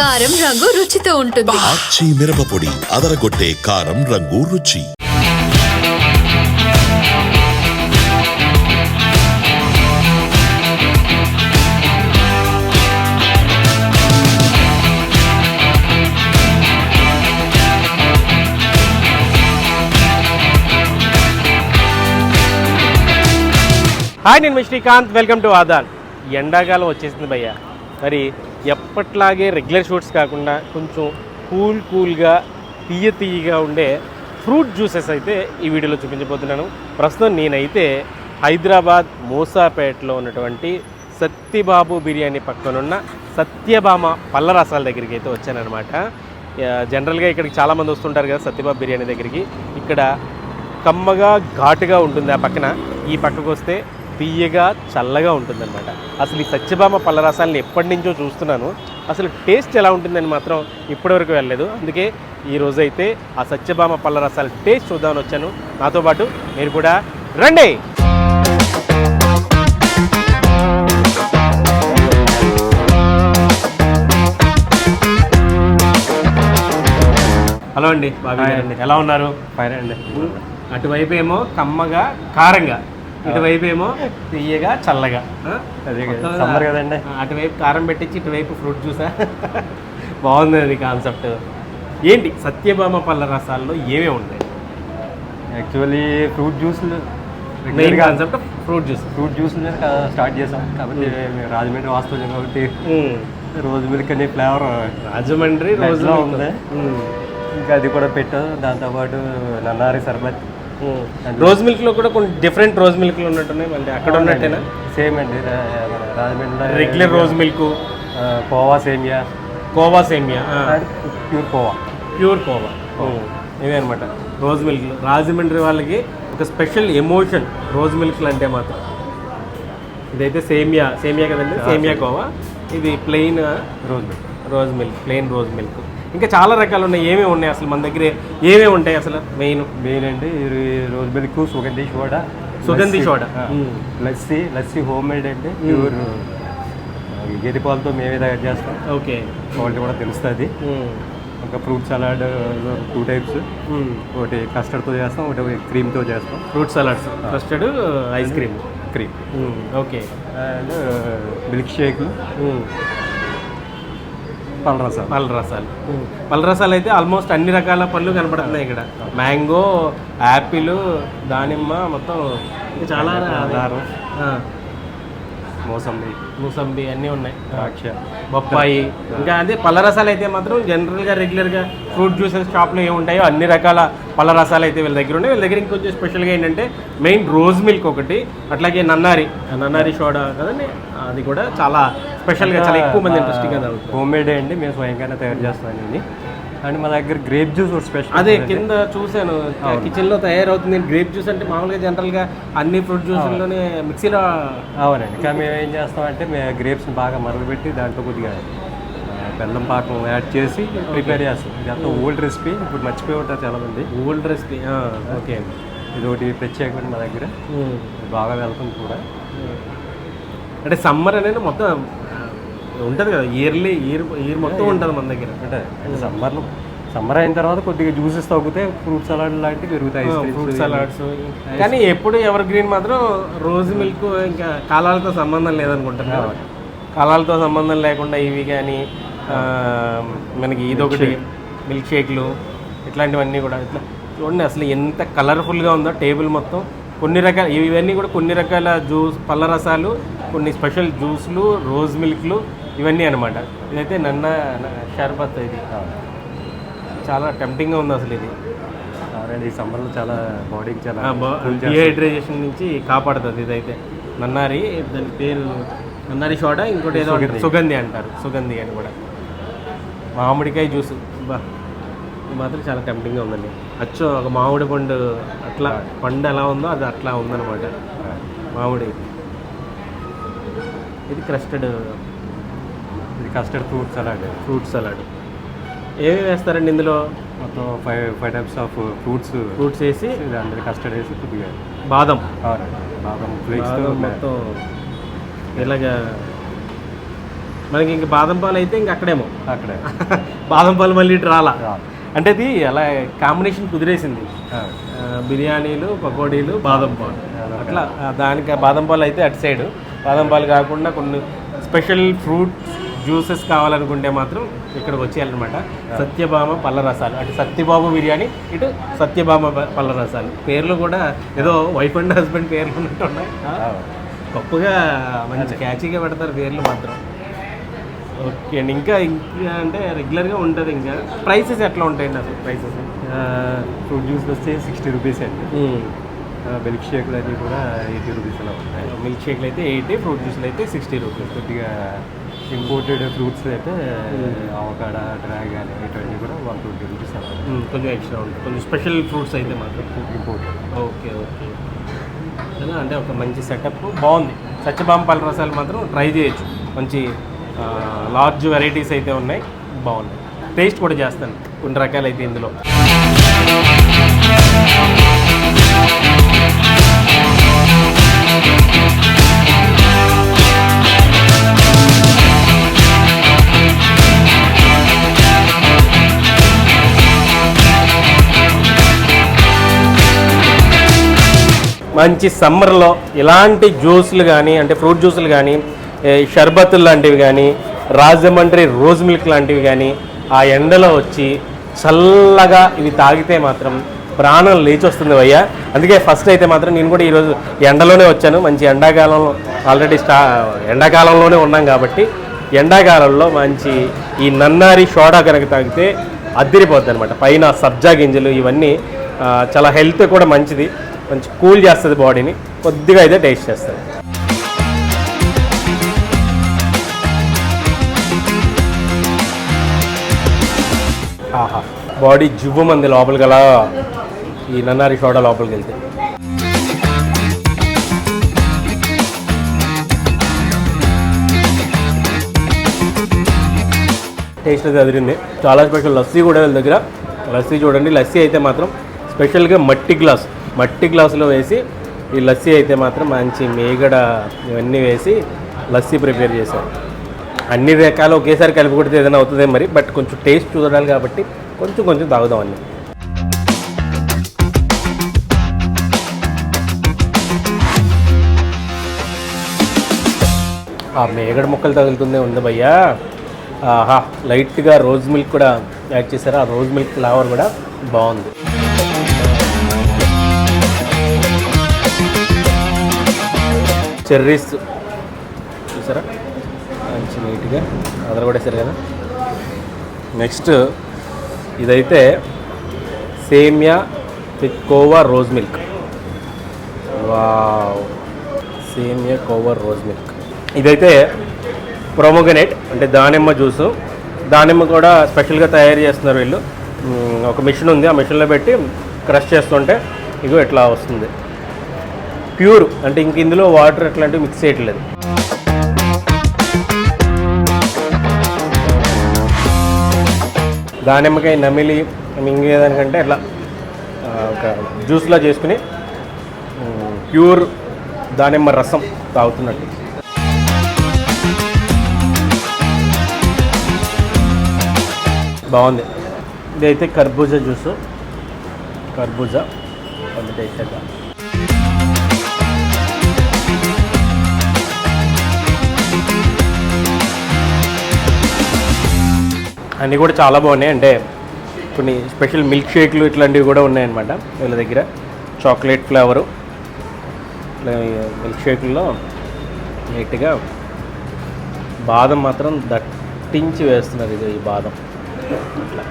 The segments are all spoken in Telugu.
కారం రంగు రుచితో ఉంటుంది. ఆచి మిరపపొడి అదరగొట్టే కారం రంగు రుచి. హాయ్ నేను శ్రీకాంత్. Welcome to Aadan. ఎండాకాలం వచ్చేసింది భయ్య. మరి ఎప్పట్లాగే రెగ్యులర్ షూట్స్ కాకుండా కొంచెం కూల్ కూల్గా తీయ తీయగా ఉండే ఫ్రూట్ జ్యూసెస్ అయితే ఈ వీడియోలో చూపించబోతున్నాను. ప్రస్తుతం నేనైతే హైదరాబాద్ మూసాపేటలో ఉన్నటువంటి సత్యబాబు బిర్యానీ పక్కనున్న సత్యభామ పళ్ళ రసాల దగ్గరికి అయితే వచ్చానమాట జనరల్గా ఇక్కడికి చాలామంది వస్తుంటారు కదా సత్యబాబు బిర్యానీ దగ్గరికి. ఇక్కడ కమ్మగా ఘాటుగా ఉంటుంది ఆ పక్కన. ఈ పక్కకు వస్తే తీయగా చల్లగా ఉంటుందన్నమాట. అసలు ఈ సత్యభామ పళ్ళ రసాలను ఎప్పటి నుంచో చూస్తున్నాను. అసలు టేస్ట్ ఎలా ఉంటుందని మాత్రం ఇప్పటివరకు వెళ్ళలేదు. అందుకే ఈ రోజు అయితే ఆ సత్యభామ పళ్ళ రసాల టేస్ట్ చూద్దామని వచ్చాను. నాతో పాటు మీరు కూడా రండి! హలో అండి బాగా అండి. ఎలా ఉన్నారు? ఫైన్ అండి. అటువైపు ఏమో కమ్మగా కారంగా. ఇటువైపు ఏమో తీయగా చల్లగా. summer కదండి. అటువైపు కారం పెట్టించి ఇటువైపు ఫ్రూట్ జ్యూసా? బాగుంది అది కాన్సెప్ట్. ఏంటి? సత్యభామ పళ్ళ రసాల్లో ఏమేమి ఉంటాయి? యాక్చువల్లీ ఫ్రూట్ జ్యూస్లు main concept fruit juice fruit juice start చేసాం. కాబట్టి మేము రాజమండ్రి వాస్తవం కాబట్టి రోజు మిల్క్ అనే ఫ్లేవర్ రాజమండ్రి రోజు లో ఉంది. ఇంకా అది కూడా పెట్టాం. దాంతోపాటు నన్నారి సర్బత్. రోజ్ మిల్క్లో కూడా కొన్ని డిఫరెంట్ రోజ్ మిల్క్ ఉన్నట్టున్నాయి మళ్ళీ అక్కడ ఉన్నట్టేనా? సేమ్ అండి రా- మన రాజమండ్రిలో regular rose milk. Khoa semiya. Khoa సేమియా ప్యూర్ కోవా. ప్యూర్ కోవా. ఇదే అనమాట రోజ్ మిల్క్. రాజమండ్రి వాళ్ళకి ఒక స్పెషల్ ఎమోషన్ రోజ్ మిల్క్ అంటే మాత్రం. ఇదైతే సేమియా సేమియా కదండి? సేమియా. కోవా. ఇది plain rose milk. Rose milk plain rose milk. ఇంకా చాలా రకాలు ఉన్నాయి. ఏమేమి ఉన్నాయి అసలు మన దగ్గర? ఏమేమి ఉంటాయి అసలు? మెయిన్ మెయిన్ అండి rose milk సుగంధి soda సుగంధి. Soda. Lassi lassi home made అండి ప్యూర్ గేదె పాలతో మేమే తయారు చేస్తాం. ఓకే. క్వాలిటీ కూడా తెలుస్తుంది. ఇంకా ఫ్రూట్ సలాడ్ టూ టైప్స్. ఒకటి కస్టర్డ్తో చేస్తాం ఒకటి క్రీమ్తో చేస్తాం. Fruit salads. Custard ice cream. Cream. Okay. And milk షేక్లు పళ్ళ రసాలు పళ్ళ రసాలు పళ్ళ రసాలు అయితే ఆల్మోస్ట్ అన్ని రకాల పళ్ళు కనపడుతున్నాయి ఇక్కడ. మ్యాంగో యాపిల్ దానిమ్మ మొత్తం చాలా దారం ఆ, మోసంబి. మూసంబి అన్నీ ఉన్నాయి. ద్రాక్ష. బొప్పాయి. ఇంకా అదే పళ్ళ రసాలు అయితే మాత్రం జనరల్గా రెగ్యులర్గా ఫ్రూట్ జ్యూసెస్ షాప్లో ఏముంటాయో అన్ని రకాల పళ్ళ రసాలు అయితే వీళ్ళ దగ్గర ఉన్నాయి. వీళ్ళ దగ్గర ఇంకొంచెం స్పెషల్గా ఏంటంటే మెయిన్ రోజ్ మిల్క్ ఒకటి అట్లాగే నన్నారి. నన్నారి సోడా కదండి అది కూడా చాలా స్పెషల్గా చాలా ఎక్కువ మంది ఇంట్రెస్టింగ్గా హోమ్ మేడ్ అండి మేము స్వయంగానే తయారు చేస్తాం ఇది అండ్ మా దగ్గర గ్రేప్ జ్యూస్ ఒక స్పెషల్ అదే కింద చూశాను. కిచెన్లో తయారవుతుంది. గ్రేప్ జ్యూస్ అంటే మామూలుగా జనరల్గా అన్ని ఫ్రూట్ జ్యూస్లోనే మిక్సీలో అవునండి. కానీ మేము ఏం చేస్తామంటే మేము గ్రేప్స్ని బాగా మరగబెట్టి దాంట్లో కొద్దిగా బెల్లం పాకం యాడ్ చేసి ప్రిపేర్ చేస్తాం. ఇది అంతా ఓల్డ్ రెసిపీ ఇప్పుడు మర్చిపోయి ఉంటారు చాలామంది. ఓల్డ్ రెసిపీ ఓకే ఇది ఒకటి ప్రత్యేకమైన మా దగ్గర. బాగా వెళ్తుంది కూడా. అంటే సమ్మర్ అనేది మొత్తం ఉంటుంది కదా ఇయర్లీ ఇయర్ ఇయర్ మొత్తం ఉంటుంది మన దగ్గర. అంటే సమ్మర్లో సమ్మర్ అయిన తర్వాత కొద్దిగా జ్యూసెస్ తగ్గితే ఫ్రూట్ సలాడ్ లాంటివి పెరుగుతాయి ఫ్రూట్ సలాడ్స్ కానీ ఎప్పుడు ఎవర్ గ్రీన్ మాత్రం రోజు మిల్క్ ఇంకా కాలాలతో సంబంధం లేదనుకుంటున్నాను కాలాలతో సంబంధం లేకుండా ఇవి కానీ మనకి ఇదొకటి మిల్క్ షేక్లు ఇట్లాంటివన్నీ కూడా ఇట్లా చూడండి అసలు ఎంత కలర్ఫుల్గా ఉందో టేబుల్ మొత్తం. కొన్ని రకాల ఇవన్నీ కూడా కొన్ని రకాల జ్యూస్ పళ్ళ రసాలు కొన్ని స్పెషల్ జ్యూస్లు రోజ్ మిల్క్లు ఇవన్నీ అనమాట ఇదైతే నన్న షర్బత్ ఇది. చాలా టెంప్టింగ్గా ఉంది అసలు ఇది. అవునండి ఈ సమ్మర్లో చాలా బాడీకి చాలా. డిహైడ్రేషన్ నుంచి కాపాడుతుంది ఇదైతే. నన్నారి దాని పేరు నన్నారి సోడా ఇంకోటి ఏదో. సుగంధి. అంటారు. సుగంధి అని కూడా. మామిడికాయ జ్యూస్. బా ఇది మాత్రం చాలా టెంప్టింగ్గా ఉందండి. అచ్చు ఒక మామిడి పండు అట్లా పండు ఎలా ఉందో అది అట్లా ఉందన్నమాట. మామిడి. ఇది క్రస్టెడ్ ఇది custard fruit salad fruit salad ఏమేమి వేస్తారండి ఇందులో? మొత్తం five five types of fruits fruits వేసి అందరికి కస్టర్డ్ వేసి కొద్దిగా బాదం. బాదం ఫ్లేక్స్తో బాదం మొత్తం ఇలాగా మనకి ఇంక బాదం పాలు అయితే ఇంక అక్కడేమో. అక్కడే. బాదం పాలు మళ్ళీ ఇటు రాలా. అంటే ఇది అలా కాంబినేషన్ కుదిరేసింది. బిర్యానీలు పకోడీలు బాదం పాలు. అట్లా దానికి బాదం పాలు అయితే అటు సైడ్. బాదం పాలు కాకుండా కొన్ని స్పెషల్ ఫ్రూట్ జ్యూసెస్ కావాలనుకుంటే మాత్రం ఇక్కడికి వచ్చేయాలన్నమాట. సత్యభామ పళ్ళ రసాలు. అటు సత్యబాబు బిర్యానీ ఇటు సత్యభామ పళ్ళ రసాలు. పేర్లు కూడా ఏదో వైఫ్ అండ్ హస్బెండ్ పేర్లు ఉన్నట్టు ఉన్నాయి. గొప్పగా మంచి క్యాచీగా పెడతారు పేర్లు మాత్రం. ఓకే అండి. ఇంకా ఇంకా అంటే రెగ్యులర్గా ఉంటుంది ఇంకా. ప్రైసెస్ ఎట్లా ఉంటాయండి అసలు ప్రైసెస్? ఫ్రూట్ జ్యూస్ వస్తే సిక్స్టీ రూపీస్ అండి. మిల్క్ షేక్లు అన్నీ కూడా ఎయిటీ రూపీస్ అలా ఉంటాయి. మిల్క్ షేక్లు అయితే ఎయిటీ ఫ్రూట్ జ్యూస్లు అయితే సిక్స్టీ రూపీస్. కొద్దిగా ఇంపోర్టెడ్ ఫ్రూట్స్ అయితే అవకాడ డ్రాగన్ ఇటువంటి కూడా వన్ ట్వంటీ రూపీస్ కొంచెం ఎక్స్ట్రా ఉంటుంది. కొంచెం స్పెషల్ ఫ్రూట్స్ అయితే మాత్రం. ఇంపోర్టెడ్ ఓకే ఓకే అంటే ఒక మంచి సెటప్ బాగుంది. సత్యభామ పళ్ళ రసాలు మాత్రం ట్రై చేయొచ్చు. మంచి లార్జ్ వెరైటీస్ అయితే ఉన్నాయి. బాగున్నాయి టేస్ట్ కూడా చేస్తాను. కొన్ని రకాలు అయితే ఇందులో. మంచి సమ్మర్లో ఇలాంటి జ్యూస్లు కానీ అంటే ఫ్రూట్ జ్యూస్లు కానీ షర్బత్తులు లాంటివి కానీ రాజమండ్రి రోజ్ మిల్క్ లాంటివి కానీ ఆ ఎండలో వచ్చి చల్లగా ఇవి తాగితే మాత్రం ప్రాణం లేచి వస్తుంది అయ్యా అందుకే ఫస్ట్ అయితే మాత్రం నేను కూడా ఈరోజు ఎండలోనే వచ్చాను. మంచి ఎండాకాలంలో ఆల్రెడీ స్టా ఎండాకాలంలోనే ఉన్నాం కాబట్టి ఎండాకాలంలో మంచి ఈ నన్నారి షోడా కనుక తాగితే అద్దిరిపోద్ది అనమాట పైన సబ్జా గింజలు ఇవన్నీ చాలా హెల్త్ కూడా మంచిది. మంచి కూల్ చేస్తుంది బాడీని కొద్దిగా అయితే టేస్ట్ చేస్తుంది. ఆహా బాడీ జువ్వు మంది లోపలికి అలా ఈ నన్నారి సోడా లోపలికి వెళ్తే. టేస్ట్ అయితే అదిరింది. చాలా స్పెషల్ లస్సీ కూడా వీళ్ళ దగ్గర. లస్సీ చూడండి లస్సీ అయితే మాత్రం స్పెషల్గా మట్టి గ్లాస్. మట్టి గ్లాసులో వేసి ఈ లస్సీ అయితే మాత్రం మంచి మేగడ ఇవన్నీ వేసి లస్సీ ప్రిపేర్ చేశారు. అన్ని రకాలు ఒకేసారి కలిపి కొడితే ఏదైనా అవుతుంది మరి బట్ కొంచెం టేస్ట్ చూడాలి కాబట్టి కొంచెం కొంచెం తాగుదాం అన్నీ. ఆ మేగడ ముక్కలు తగులుతుందే ఉంది భయ్యా. ఆహా లైట్గా రోజ్ మిల్క్ కూడా యాడ్ చేశారు. ఆ రోజ్ మిల్క్ ఫ్లేవర్ కూడా బాగుంది. చెర్రీస్. చూసారా? మంచి నీట్గా అదర కొట్టేశారు కదా? నెక్స్ట్ ఇదైతే సేమియా విత్ కోవా రోజ్ మిల్క్. వావ్! సేమియా కోవా రోజ్ మిల్క్. ఇదైతే ప్రోమోగనేట్ అంటే దానిమ్మ జ్యూసు. దానిమ్మ కూడా స్పెషల్గా తయారు చేస్తున్నారు వీళ్ళు. ఒక మిషన్ ఉంది. ఆ మిషన్లో పెట్టి క్రష్ చేస్తుంటే ఇగో ఇట్లా వస్తుంది. ప్యూర్ అంటే ఇంక ఇందులో వాటర్ అట్లాంటివి మిక్స్ చేయట్లేదు. దానిమ్మకాయ నమిలి మింగేదానికంటే అట్లా ఒక జ్యూస్లా చేసుకుని ప్యూర్ దానిమ్మ రసం తాగుతున్నట్టు. బాగుంది. ఇదైతే కర్బూజా జ్యూస్. కర్బూజా. కొంచెం టేస్ట్ అన్నీ కూడా చాలా బాగున్నాయి. అంటే కొన్ని స్పెషల్ మిల్క్ షేక్లు ఇట్లాంటివి కూడా ఉన్నాయన్నమాట వీళ్ళ దగ్గర. Chocolate flavour. మిల్క్ షేక్లో నీట్గా బాదం మాత్రం దట్టించి వేస్తున్నారు ఇది ఈ బాదం. ఇట్లా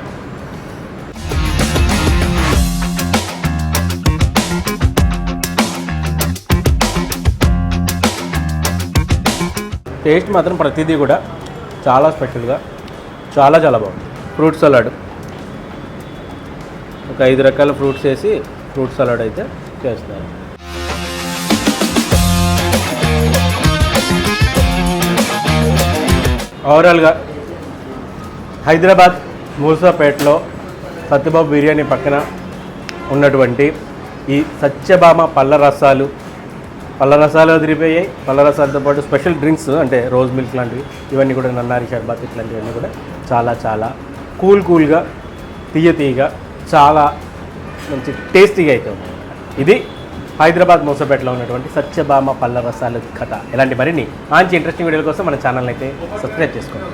టేస్ట్ మాత్రం ప్రతిదీ కూడా చాలా స్పెషల్గా చాలా చాలా బాగుంది. ఫ్రూట్ సలాడ్ ఒక ఐదు రకాల ఫ్రూట్స్ వేసి ఫ్రూట్ సలాడ్ అయితే చేస్తారు. ఓవరాల్గా హైదరాబాద్ మూసాపేటలో సత్యబాబు బిర్యానీ పక్కన ఉన్నటువంటి ఈ సత్యభామ పళ్ళ రసాలు పళ్ళ రసాలు వదిలిపోయాయి పళ్ళ రసాలతో పాటు స్పెషల్ డ్రింక్స్ అంటే రోజ్ మిల్క్ లాంటివి ఇవన్నీ కూడా నన్నారి షర్బత్ ఇట్లాంటివన్నీ కూడా చాలా చాలా కూల్ కూల్గా తీయ తీయగా చాలా మంచి టేస్టీగా అయితే ఉంది ఇది హైదరాబాద్ మూసపేటలో ఉన్నటువంటి సత్యభామ పళ్ళ రసాల కథ. ఇలాంటి మరిన్ని మంచి ఇంట్రెస్టింగ్ వీడియోల కోసం మన ఛానల్ అయితే సబ్స్క్రైబ్ చేసుకోండి.